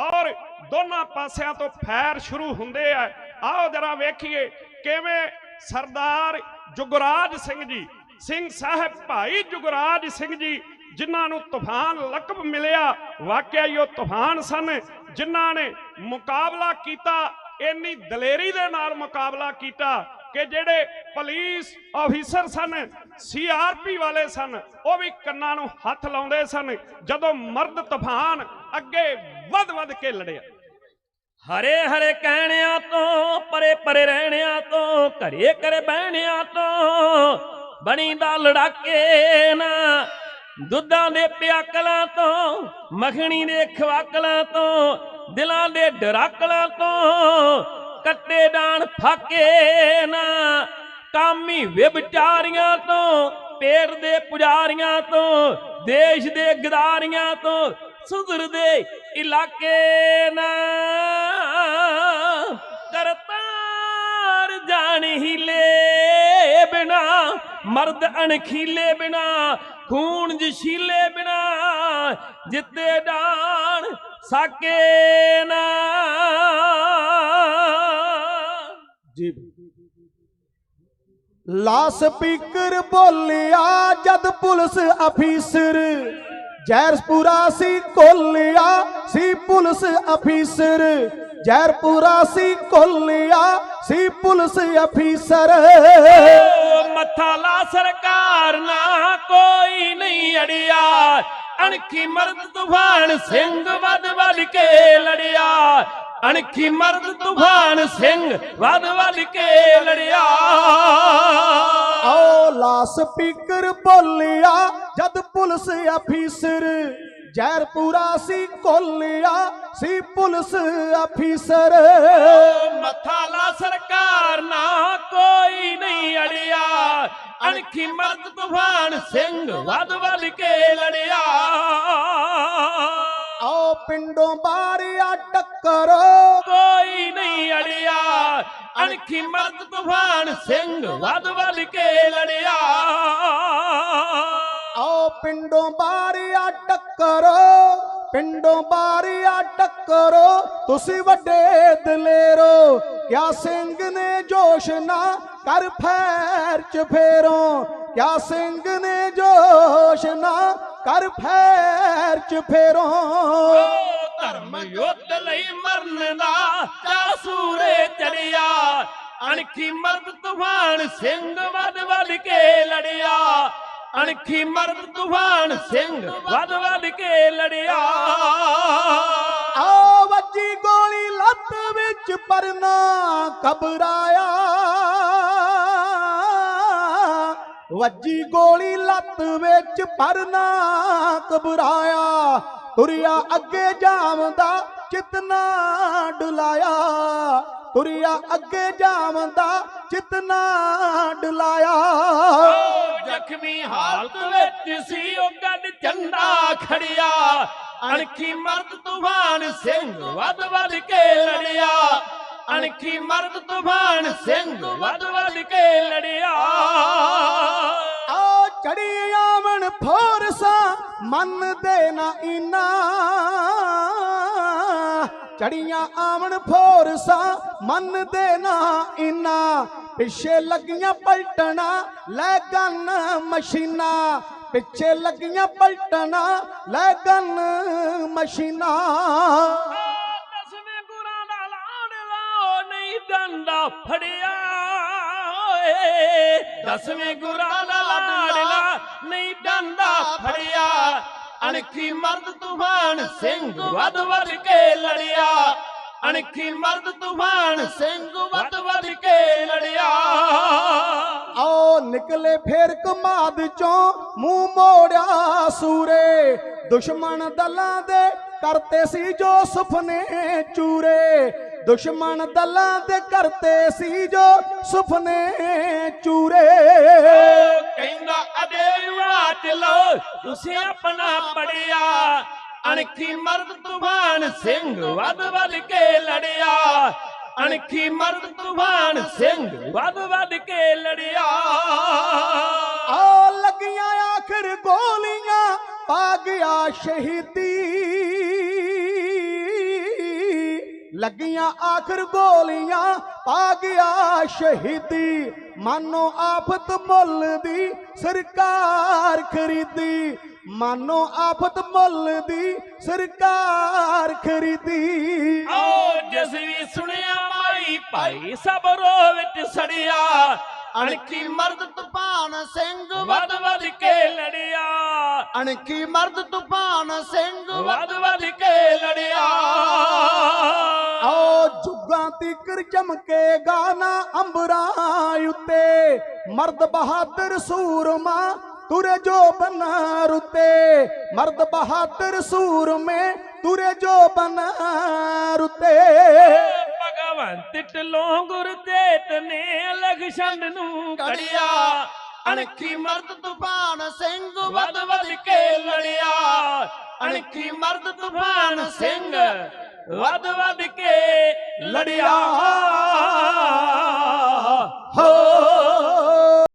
ਔਰ ਦੋਨਾਂ ਪਾਸਿਆਂ ਤੋਂ ਫੈਰ ਸ਼ੁਰੂ ਹੁੰਦੇ ਆ। ਆਓ ਜਰਾ ਵੇਖੀਏ ਕਿਵੇਂ ਸਰਦਾਰ ਜੁਗਰਾਜ ਸਿੰਘ ਜੀ, ਸਿੰਘ ਸਾਹਿਬ ਭਾਈ ਜੁਗਰਾਜ ਸਿੰਘ ਜੀ, ਜਿਨ੍ਹਾਂ ਨੂੰ ਤੂਫਾਨ ਲਕਬ ਮਿਲਿਆ। ਵਾਕਿਆ ਹੀ ਉਹ ਤੂਫਾਨ ਸਨ, ਜਿਨ੍ਹਾਂ ਨੇ ਮੁਕਾਬਲਾ ਕੀਤਾ, ਇੰਨੀ ਦਲੇਰੀ ਦੇ ਨਾਲ ਮੁਕਾਬਲਾ ਕੀਤਾ। ਕਿ ਜਿਹੜੇ ਪੁਲਿਸ ਆਫੀਸਰ ਸਨ ਸੀਆਰਪੀ ਵਾਲੇ ਸਨ, ਉਹ ਵੀ ਕੰਨਾਂ ਨੂੰ ਹੱਥ ਲਾਉਂਦੇ ਸਨ। ਜਦੋਂ ਮਰਦ ਤੂਫਾਨ ਅੱਗੇ ਵੱਧ-ਵੱਧ ਕੇ ਲੜਿਆ। ਹਰੇ ਹਰੇ ਕਹਿਣਿਆਂ ਤੋਂ, ਪਰੇ ਪਰੇ ਰਹਿਣਿਆਂ ਤੋਂ, ਘਰੇ ਘਰੇ ਬਹਿਣਿਆਂ ਤੋਂ ਬਣੀ ਦਾ ਲੜਾਕੇ ਨਾ। ਦੁੱਧਾਂ ਦੇ ਪਿਆਕਲਾਂ ਤੋਂ, ਮੱਖਣੀ ਦੇ ਖਵਾਕਲਾਂ ਤੋਂ, ਦਿਲਾਂ ਦੇ ਡਰਾਕਲਾਂ ਤੋਂ ਕੱਟੇ ਡਾਣ ਫਾਕੇ ਨਾ। ਕਾਮੀ ਵਿਭਚਾਰੀਆਂ ਤੋਂ, ਪੇਟ ਦੇ ਪੁਜਾਰੀਆਂ ਤੋਂ, ਦੇਸ਼ ਦੇ ਗਦਾਰੀਆਂ ਤੋਂ ਸੁਧਰਦੇ ਇਲਾਕੇ ਨਾ। ਕਰਤਾਰ ਜਾਣ ਹੀਲੇ ਬਿਨਾ, ਮਰਦ ਅਣਖੀਲੇ ਬਿਨਾ, ਖੂਨ ਜਸ਼ੀਲੇ ਬਿਨਾ, ਜਿੱਤੇ ਡਾਣ ਸਾਕੇ ਨਾ। ਜੀ। ਲਾ ਸਪੀਕਰ ਬੋਲਿਆ ਜਦ ਪੁਲਿਸ ਅਫੀਸਰ ਜੈਰਪੁਰਾ ਸੀ ਕੋਲਿਆ ਸੀ ਪੁਲਿਸ ਅਫੀਸਰ ਜੈਰਪੁਰਾ ਸੀ ਕੋਲਿਆ ਸੀ ਪੁਲਿਸ ਅਫੀਸਰ। ਮੱਥਾ ਲਾ ਸਰਕਾਰ ਨਾ ਕੋਈ ਨਹੀਂ ਅੜਿਆ, ਅਣਖੀ ਮਰਦ ਤੂਫਾਨ ਸਿੰਘ ਵੱਧ ਵੱਲ ਕੇ ਲੜਿਆ। ਅਣਖੀ ਮਰਦ ਤੂਫਾਨ ਸਿੰਘ ਵੱਧ ਵੱਧ ਕੇ ਲੜਿਆ। ਆਓ ਲਾ ਸਪੀਕਰ ਬੋਲਿਆ ਜਦ ਪੁਲਿਸ ਅਫੀਸਰ ਜੈਰਪੁਰਾ ਸੀ ਕੋਲਿਆ ਸੀ ਪੁਲਿਸ ਅਫੀਸਰ। ਮੱਥਾ ਲਾ ਸਰਕਾਰ ਨਾ ਕੋਈ ਨਹੀਂ ਅੜਿਆ। ਅਣਖੀ ਮਰਦ ਤੂਫਾਨ ਸਿੰਘ ਵੱਧ ਵੱਧ ਕੇ ਲੜਿਆ। ਆਓ ਪਿੰਡੋਂ ਬਾਰਿਆ ਟੱਕਰੋ ਕੋਈ ਨਹੀਂ ਅੜਿਆ। ਅਣਖੀ ਮਰਦ ਤੂਫਾਨ ਸਿੰਘ ਵੱਧ ਵੱਧ ਕੇ ਲੜਿਆ। ਆਓ ਪਿੰਡੋਂ ਬਾਰਿਆ ਟੱਕਰੋ। ਪਿੰਡੋਂ ਬਾਰਿਆ ਟੱਕਰੋ। ਤੁਸੀਂ ਵੱਡੇ ਦਲੇਰੋ। ਕਿਆ ਸਿੰਘ ਨੇ ਜੋਸ਼ ਨਾ ਕਰ ਫੈਰ ਚ ਫੇਰੋ। ਕਿਆ ਸਿੰਘ ਨੇ ਜੋਸ਼ ਨਾ ਕਰ ਫੈਰ ਚ ਫੇਰੋ। ਧਰਮ ਯੁੱਧ ਲਈ ਮਰਨ ਦਾ ਚਾ ਸੂਰੇ ਚੜਿਆ। ਅਣਖੀ ਮਰਦ ਤੂਫਾਨ ਸਿੰਘ ਵੱਧ ਵੱਧ ਕੇ ਲੜਿਆ। ਅਣਖੀ ਮਰਦ ਤੂਫਾਨ ਸਿੰਘ ਵੱਧ ਵੱਧ ਕੇ ਲੜਿਆ। ਆ ਵੱਜੀ ਗੋਲੀ ਲੱਤ ਵਿੱਚ ਪਰਨਾ ਘਬਰਾਇਆ। ਵੱਜੀ ਗੋਲੀ ਲੱਤ ਵਿੱਚ ਪਰਨਾ ਘਬਰਾਇਆ। ਤੁਰਿਆ ਅੱਗੇ ਜਾਵਦਾ ਚਿਤਨਾ ਡੁਲਾਇਆ। ਤੁਰਿਆ ਅੱਗੇ ਜਾਵਦਾ ਚਿਤਨਾ ਡੁਲਾਇਆ। ਜ਼ਖਮੀ ਹਾਲਤ ਵਿੱਚ ਸੀ ਉਹ ਗੱਡ ਝੰਡਾ ਖੜਿਆ। ਅਣਖੀ ਮਰਦ ਤੂਫਾਨ ਸਿੰਘ ਵੱਧ ਵੱਧ ਕੇ ਲੜਿਆ। ਅਣਖੀ ਮਰਦ ਤੂਫਾਨ ਸਿੰਘ ਵੱਧ ਵੱਧ ਕੇ ਲੜਿਆ। ਆ ਚੜੀ ਆਵਣ ਫੋਰਸਾ ਮੰਨਦੇ ਨਾ ਇਨਾ। ਚੜੀਆਂ ਆਵਣ ਫੋਰਸਾ ਮੰਨਦੇ ਨਾ ਇਨਾ। ਪਿੱਛੇ ਲੱਗੀਆਂ ਪਲਟਣਾ ਲੈ ਗਨ ਮਸ਼ੀਨਾ। ਪਿੱਛੇ ਲੱਗੀਆਂ ਪਲਟਣਾ ਲੈ ਗਨ ਮਸ਼ੀਨਾ। ਦਸਵੇਂ ਗੁਰਾਂ ਦਾ ਲਾਡਲਾ ਨਹੀਂ ਡੰਡਾ ਫੜਿਆ। ਓਏ ਦਸਵੇਂ ਗੁਰਾਂ ਦਾ ਲਾਡਲਾ ਨਹੀਂ ਡੰਡਾ ਫੜਿਆ। ਅਣਖੀ ਮਰਦ ਤੂਫਾਨ ਸਿੰਘ ਵੱਧ ਵੱਧ ਕੇ ਲੜਿਆ। ਅਣਖੀ ਮਰਦ ਤੂਫਾਨ ਸਿੰਘ ਵੱਧ ਵੱਧ ਕੇ ਲੜਿਆ। ਆਓ ਨਿਕਲੇ ਫੇਰ ਕਮਾਦ ਚੋਂ ਮੂੰਹ ਮੋੜਿਆ ਸੂਰੇ। ਦੁਸ਼ਮਣ ਦਲਾਂ ਦੇ ਕਰਤੇ ਸੀ ਜੋ ਸੁਪਨੇ ਚੂਰੇ। ਦੁਸ਼ਮਣ ਦਲਾਂ ਦੇ ਕਰਤੇ ਸੀ ਜੋ ਸੁਪਨੇ ਚੂਰੇ। ਕਹਿੰਦਾ, ਅਦੇ ਵਾਟ ਲੋ ਤੁਸੀਂ ਆਪਣਾ ਪੜਿਆ। ਅਣਖੀ ਮਰਦ ਤੂਫਾਨ ਸਿੰਘ ਵੱਧ ਵੱਧ ਕੇ ਲੜਿਆ। ਅਣਖੀ ਮਰਦ ਤੂਫਾਨ ਸਿੰਘ ਵੱਧ ਵੱਧ ਕੇ ਲੜਿਆ। ਆ ਲੱਗੀਆਂ ਆਖਰ ਗੋਲੀਆਂ ਪਾ ਗਿਆ ਸ਼ਹੀਦੀ। ਲੱਗੀਆਂ ਆਖਰ ਗੋਲੀਆਂ ਪਾ ਗਿਆ ਸ਼ਹੀਦੀ। ਮਾਨੋ ਆਫਤ ਮੁੱਲ ਦੀ ਸਰਕਾਰ ਖਰੀਦੀ ਮਾਨੋ ਆਫਤ ਮੁੱਲ ਦੀ ਸਰਕਾਰ ਖਰੀਦੀ। ਓ ਜਿਸ ਵੀ ਸੁਣਿਆ ਮਾਈ ਭਾਈ ਸਭ ਰੋ ਵਿੱਚ ਸੜਿਆ। ਅਣਖੀ ਮਰਦ ਤੂਫਾਨ ਸਿੰਘ ਵੱਧ ਵੱਧ ਕੇ ਲੜਿਆ। ਅਣਖੀ ਮਰਦ ਤੂਫਾਨ ਸਿੰਘ ਵੱਧ ਵੱਧ ਕੇ ਲੜਿਆ। ਆਓ ਜੁਗਾਂ ਤੀਕਰ ਚਮਕੇਗਾ ਨਾ ਅੰਬਰਾਂ ਉੱਤੇ। ਮਰਦ ਬਹਾਦਰ ਸੂਰਮਾ ਤੁਰੇ ਜੋ ਬਨਾਰ ਉੱਤੇ। ਮਰਦ ਬਹਾਦਰ ਸੂਰਮੇ ਤੁਰੇ ਜੋ ਬਨਾਰ ਉੱਤੇ। ਭਗਵੰਤ ਢਿੱਲੋਂ ਗੁਰਦੇਤ ਨੇ ਲਖਸ਼ੰਡ ਨੂੰ ਕੜਿਆ ਅਣਖੀ ਮਰਦ ਤੂਫਾਨ ਸਿੰਘ ਵੱਧ ਵੱਧ ਕੇ ਲੜਿਆ। ਅਣਖੀ ਮਰਦ ਤੂਫਾਨ ਸਿੰਘ ਵੱਧ ਵੱਧ ਕੇ ਲੜਿਆ। ਹੋ